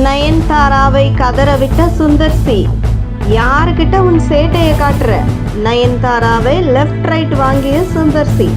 நயன்தாராவை கதறவிட்ட Sundar C. யாருக்கிட்ட உன் சேட்டையை காட்டுற? நயன்தாராவை லெஃப்ட் ரைட் வாங்கிய சுந்தர் சி.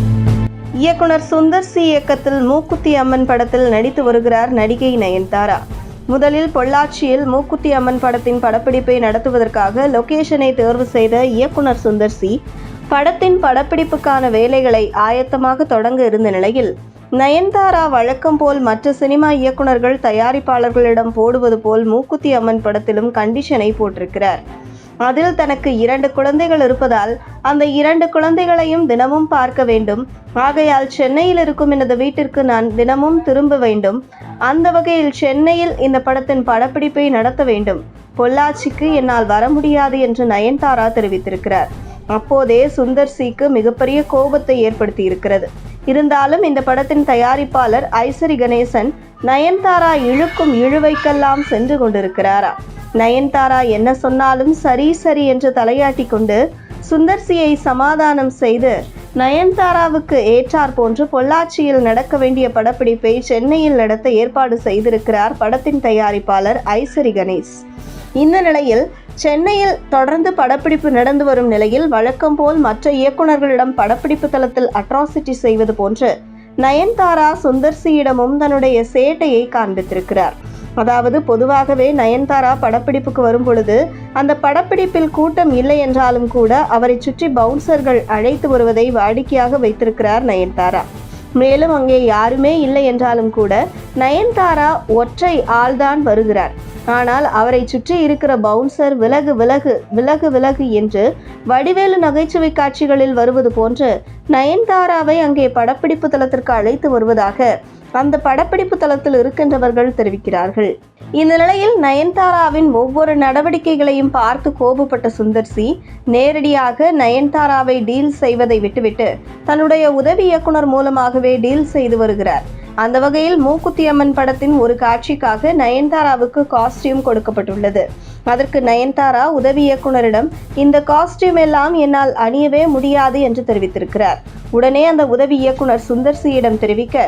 இயக்குனர் சுந்தர் சி இயக்கத்தில் மூக்குத்தி அம்மன் படத்தில் நடித்து வருகிறார் நடிகை நயன்தாரா. முதலில் பொள்ளாச்சியில் மூக்குத்தி அம்மன் படத்தின் படப்பிடிப்பை நடத்துவதற்காக லொகேஷனை தேர்வு செய்த இயக்குனர் சுந்தர் சி. படத்தின் படப்பிடிப்புக்கான வேலைகளை ஆயத்தமாக தொடங்க இருந்த நிலையில் நயன்தாரா வழக்கம் போல் மற்ற சினிமா இயக்குனர்கள் தயாரிப்பாளர்களிடம் போடுவது போல் மூக்குத்தி அம்மன் படத்திலும் கண்டிஷனை போட்டிருக்கிறார். அதில் தனக்கு இரண்டு குழந்தைகள் இருப்பதால் அந்த இரண்டு குழந்தைகளையும் தினமும் பார்க்க வேண்டும். ஆகையால் சென்னையில் இருக்கும் எனது வீட்டிற்கு நான் தினமும் திரும்ப வேண்டும். அந்த வகையில் சென்னையில் இந்த படத்தின் படப்பிடிப்பை நடத்த வேண்டும். பொள்ளாச்சிக்கு என்னால் வர முடியாது என்று நயன்தாரா தெரிவித்திருக்கிறார். அப்போதே சுந்தர் சிக்கு மிகப்பெரிய கோபத்தை ஏற்படுத்தியிருக்கிறது. இருந்தாலும் இந்த படத்தின் தயாரிப்பாளர் ஐசரி கணேசன் நயன்தாரா இழுக்கும் இழுவைக்கெல்லாம் சென்று கொண்டிருக்கிறாரா? நயன்தாரா என்ன சொன்னாலும் சரி சரி என்று தலையாட்டி கொண்டு சுந்தர்சியை சமாதானம் செய்து நயன்தாராவுக்கு ஏற்றார் போன்று பொள்ளாச்சியில் நடக்க வேண்டிய படப்பிடிப்பை சென்னையில் நடத்த ஏற்பாடு செய்திருக்கிறார் படத்தின் தயாரிப்பாளர் ஐசரி கணேஷ். இந்த நிலையில் சென்னையில் தொடர்ந்து படப்பிடிப்பு நடந்து வரும் நிலையில் வழக்கம் போல் மற்ற இயக்குனர்களிடம் படப்பிடிப்பு தளத்தில் அட்ராசிட்டி செய்வது போன்று நயன்தாரா சுந்தர்சியிடமும் தன்னுடைய சேட்டையை காண்பித்திருக்கிறார். அதாவது பொதுவாகவே நயன்தாரா படப்பிடிப்புக்கு வரும் பொழுது அந்த படப்பிடிப்பில் கூட்டம் இல்லை என்றாலும் கூட அவரை சுற்றி பவுன்சர்கள் அழைத்து வருவதை வாடிக்கையாக வைத்திருக்கிறார் நயன்தாரா. மேலும் அங்கே யாருமே இல்லை என்றாலும் கூட நயன்தாரா ஒற்றை ஆள்தான் வருகிறார். ஆனால் அவரை சுற்றி இருக்கிற பவுன்சர் விலகு விலகு விலகு விலகு என்று வடிவேலு நகைச்சுவை காட்சிகளில் வருவது போன்று நயன்தாராவை அங்கே படப்பிடிப்பு தளத்திற்கு அழைத்து வருவதாக அந்த படப்பிடிப்பு தளத்தில் இருக்கின்றவர்கள் தெரிவிக்கிறார்கள். இந்த நிலையில் நயன்தாராவின் ஒவ்வொரு நடவடிக்கைகளையும் பார்த்து கோபப்பட்ட சுந்தர்சி நேரடியாக நயன்தாராவை டீல் செய்வதை விட்டுவிட்டு தன்னுடைய உதவி இயக்குனர் மூலமாகவே டீல் செய்து வருகிறார். அந்த வகையில் மூக்குத்தி அம்மன் படத்தின் ஒரு காட்சிக்காக நயன்தாராவுக்கு காஸ்டியூம் கொடுக்கப்பட்டுள்ளது. அதற்கு நயன்தாரா உதவி இயக்குனரிடம் இந்த காஸ்டியூம் எல்லாம் என்னால் அணியவே முடியாது என்று தெரிவித்திருக்கிறார். உடனே அந்த உதவி இயக்குனர் சுந்தர்சியிடம் தெரிவிக்க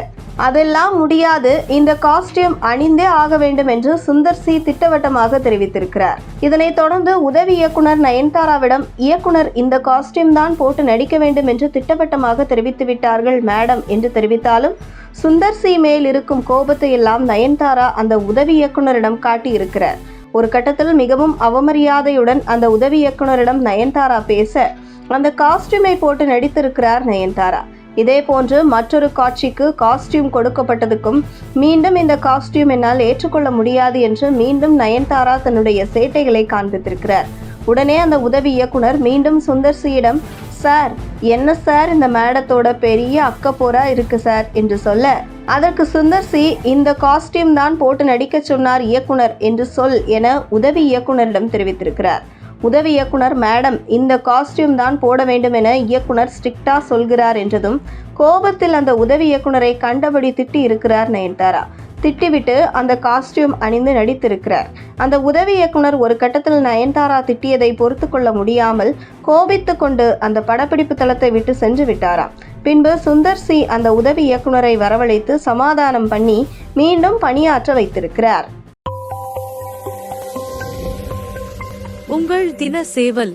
அதெல்லாம் முடியாது. இந்த காஸ்டியூம் அணிந்தே ஆக வேண்டும் என்று சுந்தர்சி திட்டவட்டமாக தெரிவித்திருக்கிறார். இதனைத் தொடர்ந்து உதவி இயக்குனர் நயன்தாராவிடம் இயக்குனர் இந்த காஸ்டியூம் தான் போட்டு நடிக்க வேண்டும் என்று திட்டவட்டமாக தெரிவித்து விட்டார்கள் மேடம் என்று தெரிவித்தாலும் சுந்தர் சி மேல் இருக்கும் கோபத்தை எல்லாம் நயன்தாரா அந்த உதவி இயக்குனரிடம் காட்டியிருக்கிறார். ஒரு கட்டத்தில் மிகவும் அவமரியாதையுடன் அந்த உதவி இயக்குனரிடம் நயன்தாரா பேச அந்த காஸ்டியூமை போட்டு நடித்திருக்கிறார் நயன்தாரா. இதே போன்று மற்றொரு காட்சிக்கு காஸ்டியூம் கொடுக்கப்பட்டதுக்கும் மீண்டும் இந்த காஸ்டியூம் என்னால் ஏற்றுக்கொள்ள முடியாது என்று மீண்டும் நயன்தாரா தன்னுடைய சேட்டைகளை காண்பித்திருக்கிறார். உடனே அந்த உதவி இயக்குனர் மீண்டும் சுந்தர்சியிடம் சார் என்ன சார் இந்த மேடத்தோட பெரிய அக்கப்போரா இருக்கு சார்? என்று சொல்ல அதற்கு சுந்தர்சி இந்த காஸ்டியூம் தான் போட்டு நடிக்க சொன்னார் இயக்குனர் என்று சொல் என உதவி இயக்குனரிடம் தெரிவித்திருக்கிறார். உதவி இயக்குனர் மேடம் இந்த காஸ்டியூம் தான் போட வேண்டும் என இயக்குனர் ஸ்ட்ரிக்டா சொல்கிறார் என்றதும் கோபத்தில் அந்த உதவி இயக்குனரை கண்டபடி திட்டி இருக்கிறார் நயன்தாரா. திட்டிவிட்டு அந்த காஸ்டியூம் அணிந்து நடித்திருக்கிறார். அந்த உதவி இயக்குனர் ஒரு கட்டத்தில் நயன்தாரா திட்டியதை பொறுத்து கொள்ள முடியாமல் கோபித்து கொண்டு அந்த படப்பிடிப்பு தளத்தை விட்டு சென்று விட்டாராம் பின்பு சுந்தர் சி அந்த உதவி இயக்குனரை வரவழைத்து சமாதானம் பண்ணி மீண்டும் பணியாற்ற வைத்திருக்கிறார். உங்கள் தின சேவல்